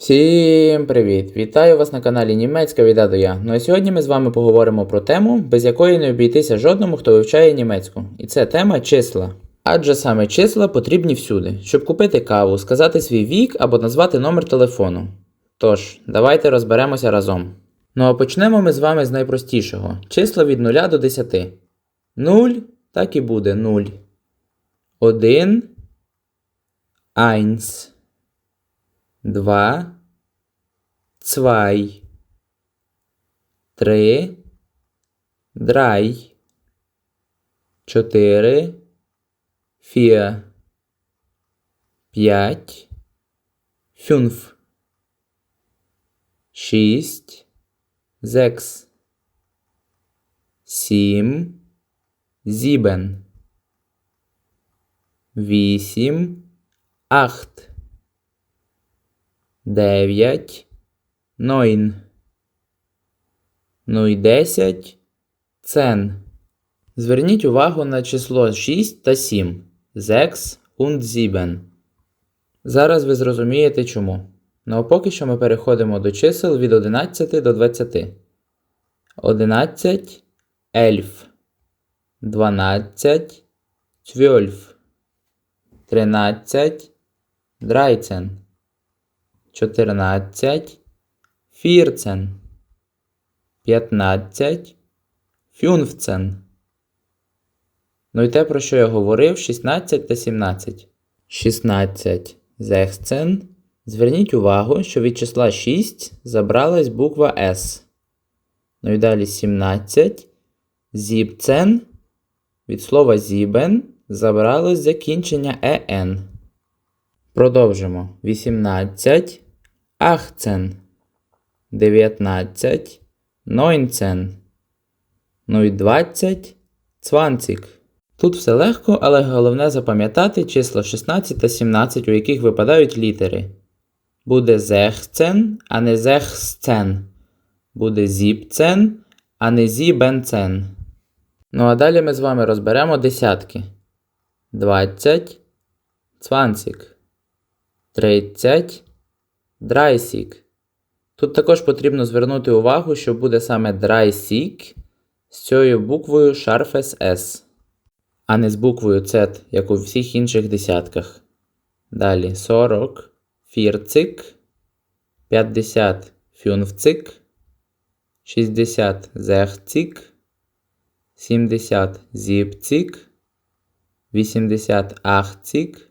Всім привіт! Вітаю вас на каналі Німецька від до Я. Ну а сьогодні ми з вами поговоримо про тему, без якої не обійтися жодному, хто вивчає німецьку. І це тема числа. Адже саме числа потрібні всюди, щоб купити каву, сказати свій вік або назвати номер телефону. Тож, давайте розберемося разом. Ну а почнемо ми з вами з найпростішого: числа від 0 до 10. 0 так і буде 0. 1 1 Два. Zwei. Три. Драй. Чотири. Фіа. П'ять. Фюнф. Шість. Зекс. Сім. Зібен. Вісім. Ахт. 9, 9. Ну і 10 цен. Зверніть увагу на число 6 та 7. зекс und 7. Зараз ви зрозумієте чому. Ну а поки що ми переходимо до чисел від 11 до 20. 11 11, 12, 12, 13, 13. 14, фірцен, 15, фюнфцен. Ну і те, про що я говорив, 16 та 17. 16 зехцен. Зверніть увагу, що від числа 6 забралась буква С. Ну і далі 17. Зібцен. Від слова зібен забралось закінчення ЕН. Продовжимо. 18, ахцен, 19, нойнцен, ну і 20, цванцік. Тут все легко, але головне запам'ятати числа 16 та 17, у яких випадають літери. Буде зехцен, а не зехсцен. Буде зіпцен, а не зібенцен. Ну а далі ми з вами розберемо десятки. 20, цванцік. 30 драйсік. Тут також потрібно звернути увагу, що буде саме драйсік з цією буквою шарфес S, а не з буквою Z, як у всіх інших десятках. Далі 40 фірцик, 50 фюнфцик, 60 зехцік, 70 зіпцік, 80 ахцік.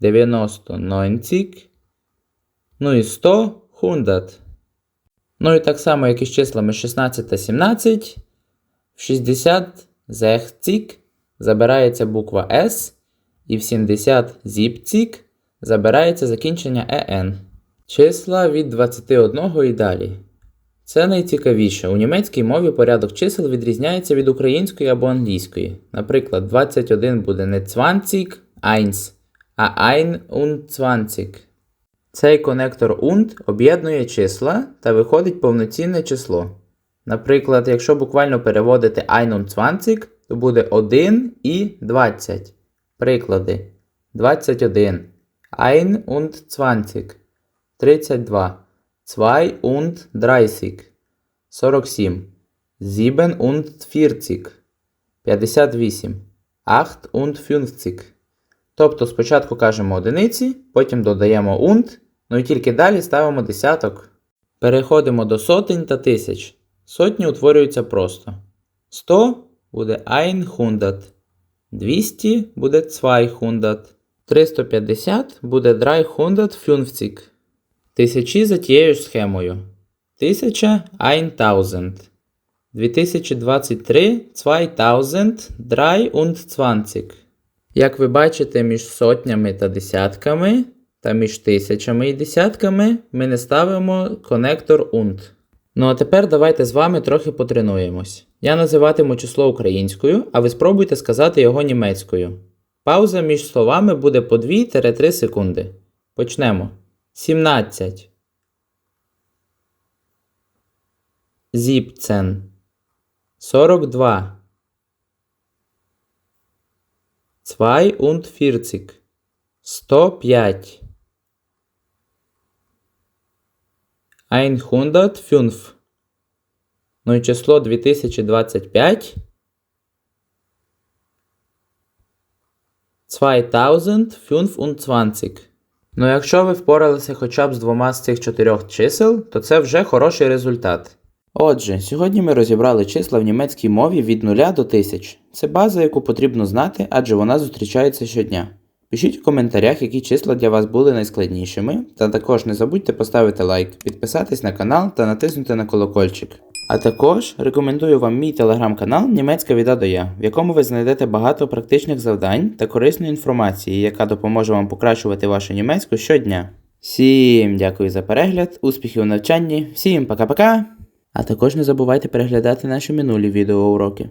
90 90, ну і 100 100. Ну і так само, як і з числами 16 та 17, в 60 зехцік забирається буква S, і в 70 зіпцік забирається закінчення ЕН. Числа від 21 і далі. Це найцікавіше. У німецькій мові порядок чисел відрізняється від української або англійської. Наприклад, 21 буде не 20, 1 а ein und 20. Цей конектор und об'єднує числа та виходить повноцінне число. Наприклад, якщо буквально переводити ein 20, то буде 1 і 20. Приклади. 21. Ein und 20. 32. 2 und 30. 47. 7 und 40. 58. 8 und 50. Тобто спочатку кажемо одиниці, потім додаємо унт, ну і тільки далі ставимо десяток. Переходимо до сотень та тисяч. Сотні утворюються просто. 100 буде 100, 200 буде 200, 350 буде 350. Тисячі за тією ж схемою. 1000 1000. 2023 2023. Як ви бачите, між сотнями та десятками, та між тисячами і десятками ми не ставимо конектор UNT. Ну а тепер давайте з вами трохи потренуємось. Я називатиму число українською, а ви спробуйте сказати його німецькою. Пауза між словами буде по 2-3 секунди. Почнемо. 17. Зіпцен. 42. 42. 105. 105. Ну і число 2025. 2025. Ну, якщо ви впоралися хоча б з двома з цих чотирьох чисел, то це вже хороший результат. Отже, сьогодні ми розібрали числа в німецькій мові від 0 до 1000. Це база, яку потрібно знати, адже вона зустрічається щодня. Пишіть у коментарях, які числа для вас були найскладнішими, та також не забудьте поставити лайк, підписатись на канал та натиснути на колокольчик. А також рекомендую вам мій телеграм-канал Німецька від А до Я, в якому ви знайдете багато практичних завдань та корисної інформації, яка допоможе вам покращувати вашу німецьку щодня. Всім дякую за перегляд, успіхів у навчанні, всім пока-пока! А також не забувайте переглядати наші минулі відеоуроки.